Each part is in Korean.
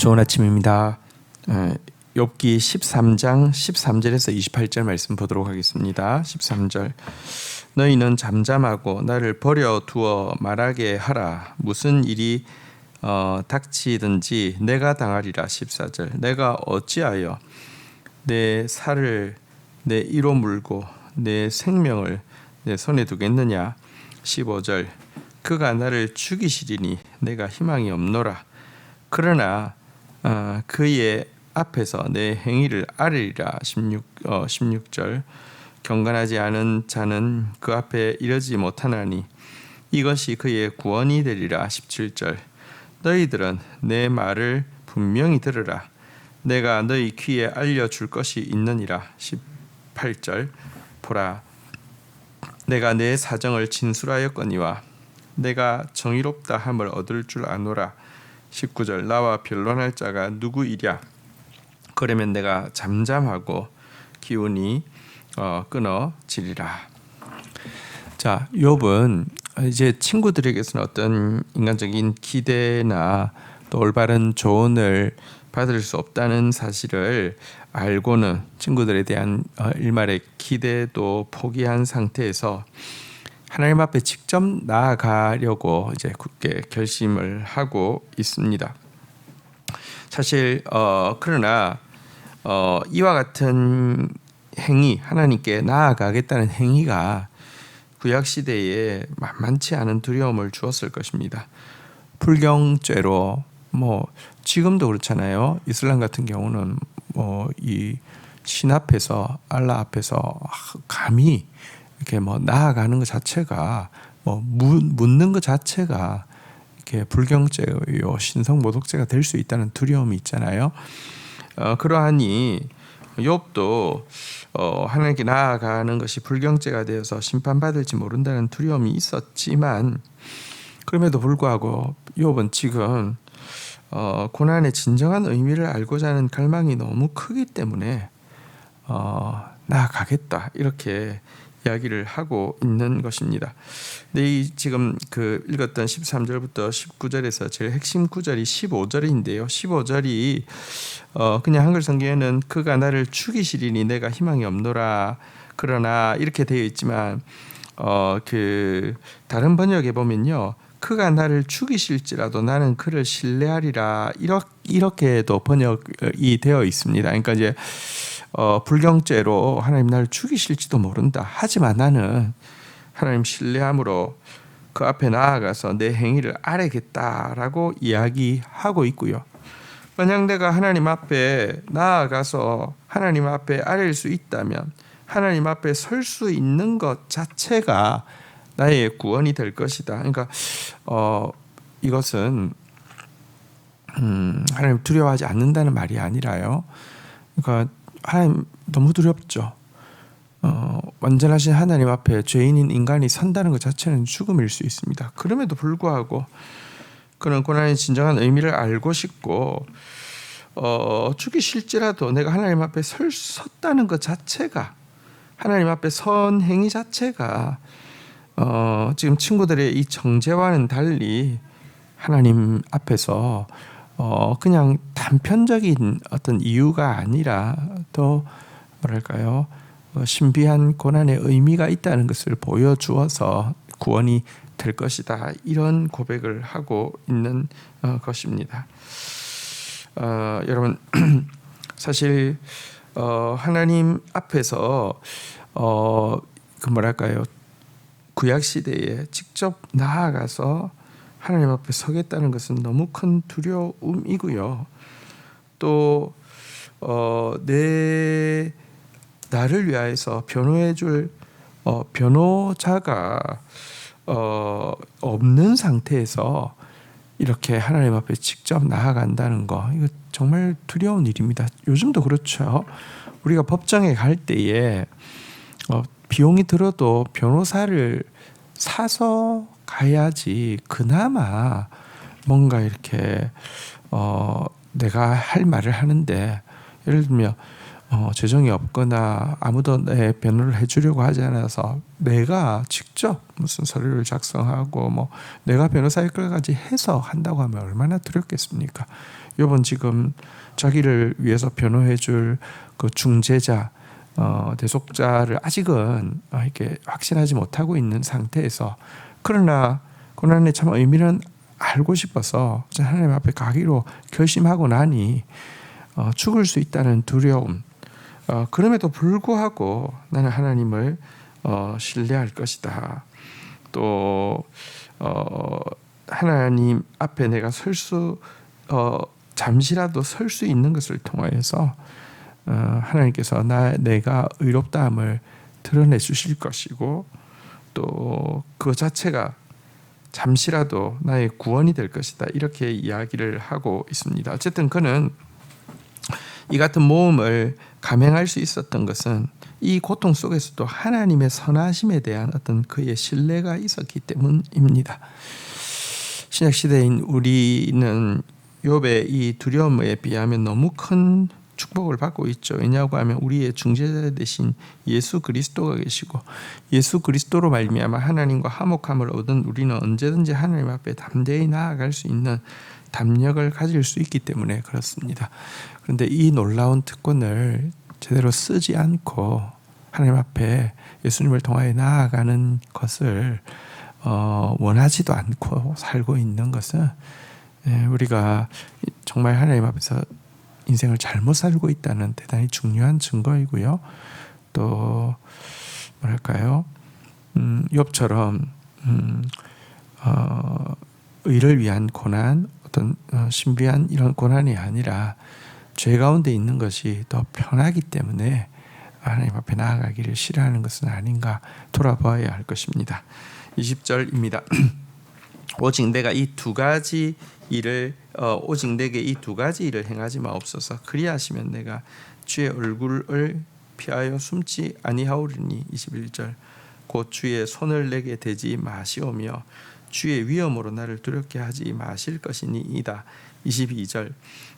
좋은 아침입니다. 에, 욥기 13장 13절에서 28절 말씀 보도록 하겠습니다. 13절. 너희는 잠잠하고 나를 버려 두어 말하게 하라. 무슨 일이 어, 닥치든지 내가 당하리라. 14절. 내가 어찌하여 내 살을 내 이로 물고 내 생명을 내 손에 두겠느냐? 15절. 그가 나를 죽이시리니 내가 희망이 없노라. 그러나 어, 그의 앞에서 내 행위를 아뢰리라. 16, 어, 16절. 경건하지 않은 자는 그 앞에 이르지 못하나니 이것이 그의 구원이 되리라. 17절. 너희들은 내 말을 분명히 들으라. 내가 너희 귀에 알려줄 것이 있느니라. 18절. 보라 내가 내 사정을 진술하였거니와 내가 정의롭다 함을 얻을 줄 아노라 19절 나와 변론할 자가 누구이랴 그러면 내가 잠잠하고 기운이 어, 끊어지리라. 자, 욥은 이제 친구들에게서는 어떤 인간적인 기대나 또 올바른 조언을 받을 수 없다는 사실을 알고는 친구들에 대한 어, 일말의 기대도 포기한 상태에서 하나님 앞에 직접 나아가려고 이제 굳게 결심을 하고 있습니다. 사실 어 그러나 어 이와 같은 행위 하나님께 나아가겠다는 행위가 구약 시대에 만만치 않은 두려움을 주었을 것입니다. 불경죄로 뭐 지금도 그렇잖아요. 이슬람 같은 경우는 뭐 이 신 앞에서 알라 앞에서 감히 이렇게 뭐 나아가는 것 자체가 뭐 묻는 것 자체가 이렇게 불경죄요 신성 모독죄가 될 수 있다는 두려움이 있잖아요. 어, 그러하니 욥도 어, 하나님께 나아가는 것이 불경죄가 되어서 심판받을지 모른다는 두려움이 있었지만 그럼에도 불구하고 욥은 지금 어, 고난의 진정한 의미를 알고자 하는 갈망이 너무 크기 때문에 어, 나아가겠다 이렇게 이야기를 하고 있는 것입니다. 근데 이 지금 그 읽었던 13절부터 19절에서 제일 핵심 구절이 15절인데요. 15절이 어 그냥 한글 성경에는 그가 나를 죽이시리니 내가 희망이 없노라. 그러나 이렇게 되어 있지만 어 그 다른 번역에 보면요. 그가 나를 죽이실지라도 나는 그를 신뢰하리라 이렇게 이렇게도 번역이 되어 있습니다. 그러니까 이제 어, 불경죄로 하나님 나를 죽이실지도 모른다. 하지만 나는 하나님 신뢰함으로 그 앞에 나아가서 내 행위를 아뢰겠다라고 이야기하고 있고요. 만약 내가 하나님 앞에 나아가서 하나님 앞에 아뢰일 수 있다면 하나님 앞에 설 수 있는 것 자체가 나의 구원이 될 것이다. 그러니까 어, 이것은 음, 하나님 두려워하지 않는다는 말이 아니라요. 그러니까 하나님 너무 두렵죠. 어, 완전하신 하나님 앞에 죄인인 인간이 선다는 것 자체는 죽음일 수 있습니다. 그럼에도 불구하고 그런 고난의 진정한 의미를 알고 싶고 어, 죽이 실지라도 내가 하나님 앞에 설, 섰다는 것 자체가 하나님 앞에 선 행위 자체가 어, 지금 친구들의 이 정죄와는 달리 하나님 앞에서 어 그냥 단편적인 어떤 이유가 아니라 또 뭐랄까요 어, 신비한 고난의 의미가 있다는 것을 보여주어서 구원이 될 것이다 이런 고백을 하고 있는 어, 것입니다. 어, 여러분 사실 어, 하나님 앞에서 어, 그 뭐랄까요 구약 시대에 직접 나아가서 하나님 앞에 서겠다는 것은 너무 큰 두려움이고요. 또 어, 내 나를 위하여서 변호해줄 어, 변호자가 어, 없는 상태에서 이렇게 하나님 앞에 직접 나아간다는 거 이거 정말 두려운 일입니다. 요즘도 그렇죠. 우리가 법정에 갈 때에 어, 비용이 들어도 변호사를 사서 가야지 그나마 뭔가 이렇게 어 내가 할 말을 하는데 예를 들면 어, 재정이 없거나 아무도 내 변호를 해주려고 하지 않아서 내가 직접 무슨 서류를 작성하고 뭐 내가 변호사 역할까지 해서 한다고 하면 얼마나 두렵겠습니까? 요번 지금 자기를 위해서 변호해줄 그 중재자 어, 대속자를 아직은 어, 이렇게 확신하지 못하고 있는 상태에서 그러나 고난의 참 의미는 알고 싶어서 하나님 앞에 가기로 결심하고 나니 어, 죽을 수 있다는 두려움 어, 그럼에도 불구하고 나는 하나님을 어, 신뢰할 것이다. 또 어, 하나님 앞에 내가 설수 어, 잠시라도 설 수 있는 것을 통하여서 어, 하나님께서 나 내가 의롭다함을 드러내 주실 것이고 또 그 자체가 잠시라도 나의 구원이 될 것이다 이렇게 이야기를 하고 있습니다. 어쨌든 그는 이 같은 모험을 감행할 수 있었던 것은 이 고통 속에서도 하나님의 선하심에 대한 어떤 그의 신뢰가 있었기 때문입니다. 신약 시대인 우리는 욥의 이 두려움에 비하면 너무 큰 축복을 받고 있죠. 왜냐고 하면 우리의 중재자 대신 예수 그리스도가 계시고 예수 그리스도로 말미암아 하나님과 화목함을 얻은 우리는 언제든지 하나님 앞에 담대히 나아갈 수 있는 담력을 가질 수 있기 때문에 그렇습니다. 그런데 이 놀라운 특권을 제대로 쓰지 않고 하나님 앞에 예수님을 통하여 나아가는 것을 어, 원하지도 않고 살고 있는 것은 예, 우리가 정말 하나님 앞에서 인생을 잘못 살고 있다는 대단히 중요한 증거이고요. 또 뭐랄까요? 음, 욥처럼 음, 어, 의를 위한 고난, 어떤 어, 신비한 이런 고난이 아니라 죄 가운데 있는 것이 더 편하기 때문에 하나님 앞에 나아가기를 싫어하는 것은 아닌가 돌아보아야 할 것입니다. 20절입니다. 오직 내가 이 두 가지 일을 어, 오직 내게 이 두 가지 일을 행하지 마옵소서. 그리하시면 내가 주의 얼굴을 피하여 숨지 아니하오리니 21절 곧 주의 손을 내게 대지 마시오며 주의 위엄으로 나를 두렵게 하지 마실 것이니이다. 22절.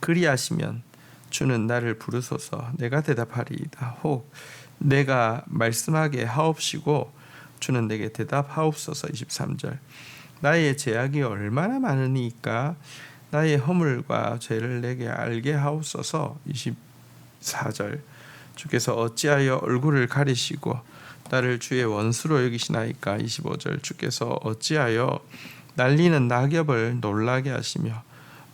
그리하시면 주는 나를 부르소서 내가 대답하리이다. 혹 내가 말씀하게 하옵시고 주는 내게 대답하옵소서. 23절. 나의 제약이 얼마나 많으니까 나의 허물과 죄를 내게 알게 하옵소서. 24절. 주께서 어찌하여 얼굴을 가리시고 나를 주의 원수로 여기시나이까? 25절 주께서 어찌하여 날리는 낙엽을 놀라게 하시며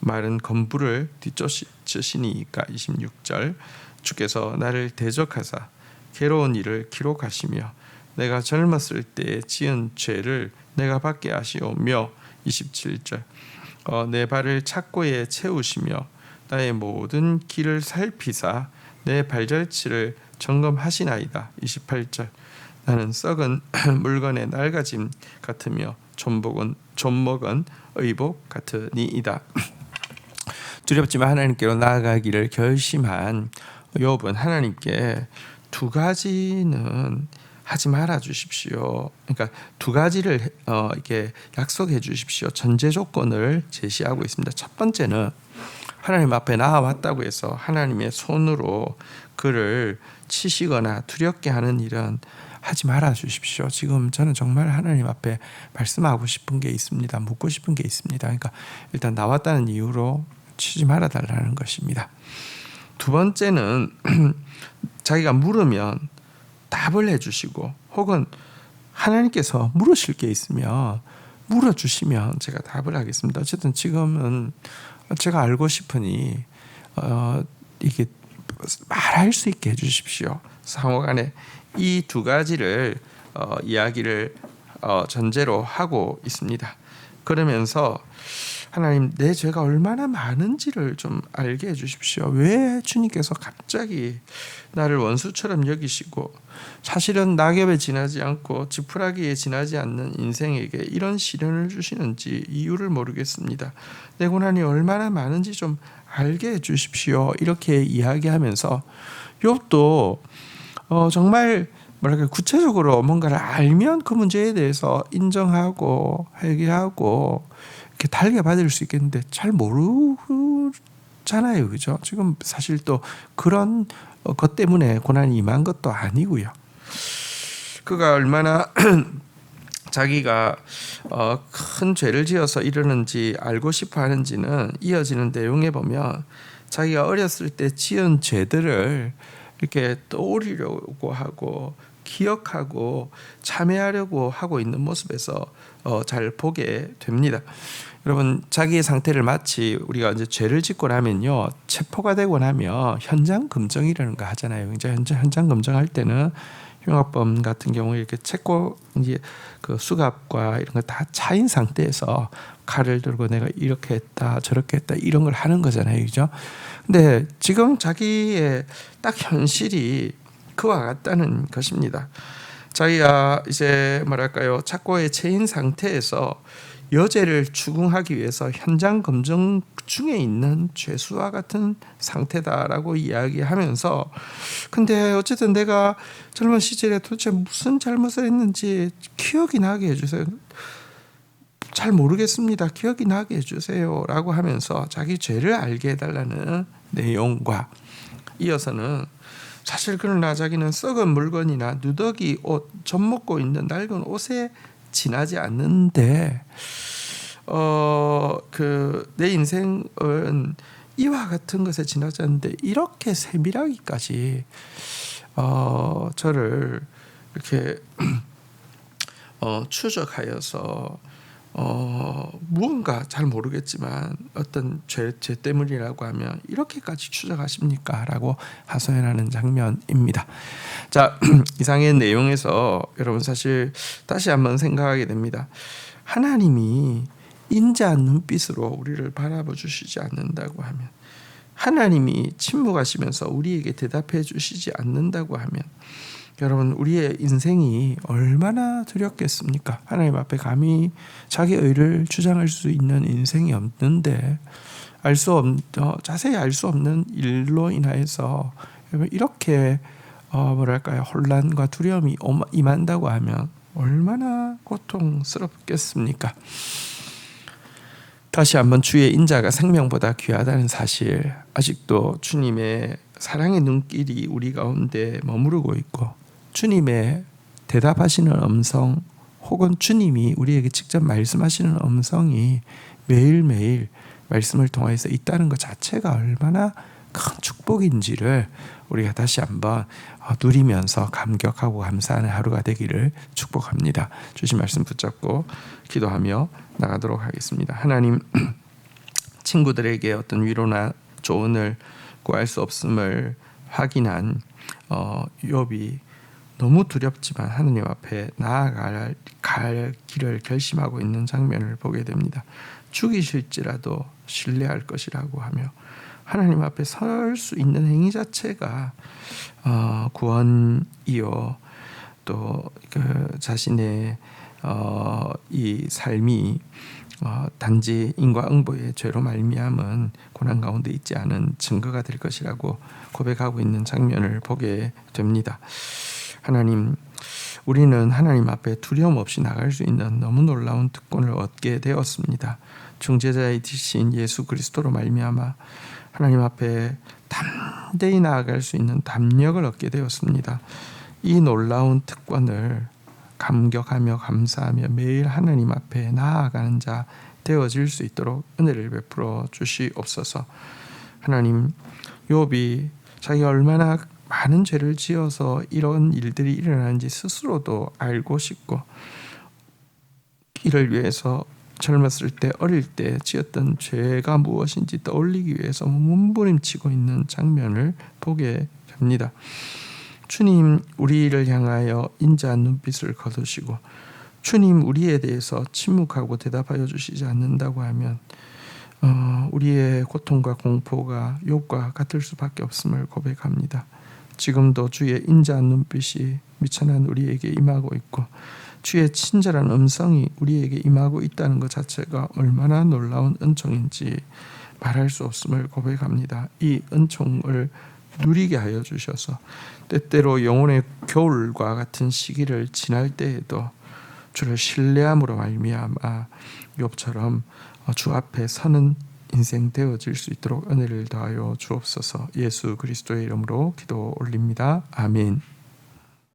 마른 건불을 뒤쫓으시니까? 26절 주께서 나를 대적하사 괴로운 일을 기록하시며 내가 젊었을 때 지은 죄를 내가 받게 하시오며? 27절 어, 내 발을 착고에 채우시며 나의 모든 길을 살피사 내 발절치를 점검하시나이다. 28절 나는 썩은 물건의 낡아짐 같으며 존복은 존먹은 의복 같으니이다 두렵지만 하나님께로 나아가기를 결심한 욥은 하나님께 두 가지는 하지 말아 주십시오. 그러니까 두 가지를 어, 이렇게 약속해 주십시오. 전제 조건을 제시하고 있습니다. 첫 번째는 하나님 앞에 나아왔다고 해서 하나님의 손으로 그를 치시거나 두렵게 하는 일은 하지 말아 주십시오. 지금 저는 정말 하나님 앞에 말씀하고 싶은 게 있습니다. 묻고 싶은 게 있습니다. 그러니까 일단 나왔다는 이유로 치지 말아 달라는 것입니다. 두 번째는 자기가 물으면 답을 해 주시고 혹은 하나님께서 물으실 게 있으면 물어 주시면 제가 답을 하겠습니다. 어쨌든 지금은 제가 알고 싶으니 어, 이게 말할 수 있게 해 주십시오. 상호 간에 이 두 가지를 어, 이야기를 어, 전제로 하고 있습니다. 그러면서 하나님 내 죄가 얼마나 많은지를 좀 알게 해주십시오. 왜 주님께서 갑자기 나를 원수처럼 여기시고 사실은 낙엽에 지나지 않고 지푸라기에 지나지 않는 인생에게 이런 시련을 주시는지 이유를 모르겠습니다. 내 고난이 얼마나 많은지 좀 알게 해주십시오. 이렇게 이야기하면서 욥도 어, 정말 뭐랄까 구체적으로 뭔가를 알면 그 문제에 대해서 인정하고 회개하고 이렇게 달게 받을 수 있겠는데 잘 모르잖아요, 그죠? 지금 사실 또 그런 어, 것 때문에 고난이 임한 것도 아니고요. 그가 얼마나 자기가 어, 큰 죄를 지어서 이러는지 알고 싶어 하는지는 이어지는 내용에 보면 자기가 어렸을 때 지은 죄들을 이렇게 떠올리려고 하고 기억하고 참회하려고 하고 있는 모습에서 어, 잘 보게 됩니다. 여러분 자기의 상태를 마치 우리가 이제 죄를 짓고 나면요 체포가 되고 나면 현장 검증이라는 거 하잖아요. 이제 현장 현장 검증할 때는 흉악범 같은 경우에 이렇게 채고 이제 그 수갑과 이런 거 다 차인 상태에서 칼을 들고 내가 이렇게 했다 저렇게 했다 이런 걸 하는 거잖아요, 그죠? 근데 지금 자기의 딱 현실이 그와 같다는 것입니다. 자기가 이제 뭐랄까요 착고에 채인 상태에서 여죄를 추궁하기 위해서 현장 검증 중에 있는 죄수와 같은 상태다라고 이야기하면서 근데 어쨌든 내가 젊은 시절에 도대체 무슨 잘못을 했는지 기억이 나게 해주세요. 잘 모르겠습니다. 기억이 나게 해주세요라고 하면서 자기 죄를 알게 해달라는 내용과 이어서는 사실 그러나 자기는 썩은 물건이나 누더기 옷, 젖 먹고 있는 낡은 옷에 지나지 않는데 어 그 내 인생은 이와 같은 것에 지나지 않는데 이렇게 세밀하기까지 어 저를 이렇게 어 추적하여서 어 무언가 잘 모르겠지만 어떤 죄, 죄 때문이라고 하면 이렇게까지 추적하십니까 라고 하소연하는 장면입니다. 자 이상의 내용에서 여러분 사실 다시 한번 생각하게 됩니다. 하나님이 인자한 눈빛으로 우리를 바라봐 주시지 않는다고 하면 하나님이 침묵하시면서 우리에게 대답해 주시지 않는다고 하면 여러분 우리의 인생이 얼마나 두렵겠습니까? 하나님 앞에 감히 자기 의를 주장할 수 있는 인생이 없는데 알 수 없, 어, 자세히 알 수 없는 일로 인하여서 이렇게 어, 뭐랄까요 혼란과 두려움이 임한다고 하면 얼마나 고통스럽겠습니까? 다시 한번 주의 인자가 생명보다 귀하다는 사실 아직도 주님의 사랑의 눈길이 우리 가운데 머무르고 있고 주님의 대답하시는 음성 혹은 주님이 우리에게 직접 말씀하시는 음성이 매일매일 말씀을 통해서 있다는 것 자체가 얼마나 큰 축복인지를 우리가 다시 한번 어, 누리면서 감격하고 감사하는 하루가 되기를 축복합니다. 주신 말씀 붙잡고 기도하며 나가도록 하겠습니다. 하나님 친구들에게 어떤 위로나 조언을 구할 수 없음을 확인한 어, 욥이 너무 두렵지만 하느님 앞에 나아갈 갈 길을 결심하고 있는 장면을 보게 됩니다. 죽이실지라도 신뢰할 것이라고 하며 하나님 앞에 설 수 있는 행위 자체가 어, 구원이요 또 그 자신의 어, 이 삶이 어, 단지 인과응보의 죄로 말미암은 고난 가운데 있지 않은 증거가 될 것이라고 고백하고 있는 장면을 보게 됩니다. 하나님, 우리는 하나님 앞에 두려움 없이 나갈 수 있는 너무 놀라운 특권을 얻게 되었습니다. 중재자이신 예수 그리스도로 말미암아 하나님 앞에 담대히 나아갈 수 있는 담력을 얻게 되었습니다. 이 놀라운 특권을 감격하며 감사하며 매일 하나님 앞에 나아가는 자 되어질 수 있도록 은혜를 베풀어 주시옵소서. 하나님, 욥이 자기가 얼마나 많은 죄를 지어서 이런 일들이 일어나는지 스스로도 알고 싶고 이를 위해서 젊었을 때 어릴 때 지었던 죄가 무엇인지 떠올리기 위해서 몸부림치고 있는 장면을 보게 됩니다. 주님 우리를 향하여 인자한 눈빛을 거두시고 주님 우리에 대해서 침묵하고 대답하여 주시지 않는다고 하면 어, 우리의 고통과 공포가 욕과 같을 수밖에 없음을 고백합니다. 지금도 주의 인자한 눈빛이 미천한 우리에게 임하고 있고 주의 친절한 음성이 우리에게 임하고 있다는 것 자체가 얼마나 놀라운 은총인지 말할 수 없음을 고백합니다. 이 은총을 누리게 하여 주셔서 때때로 영혼의 겨울과 같은 시기를 지날 때에도 주를 신뢰함으로 말미암아 욥처럼 주 앞에 서는 인생 되어질 수 있도록 은혜를 더하여 주옵소서. 예수 그리스도의 이름으로 기도 올립니다. 아멘.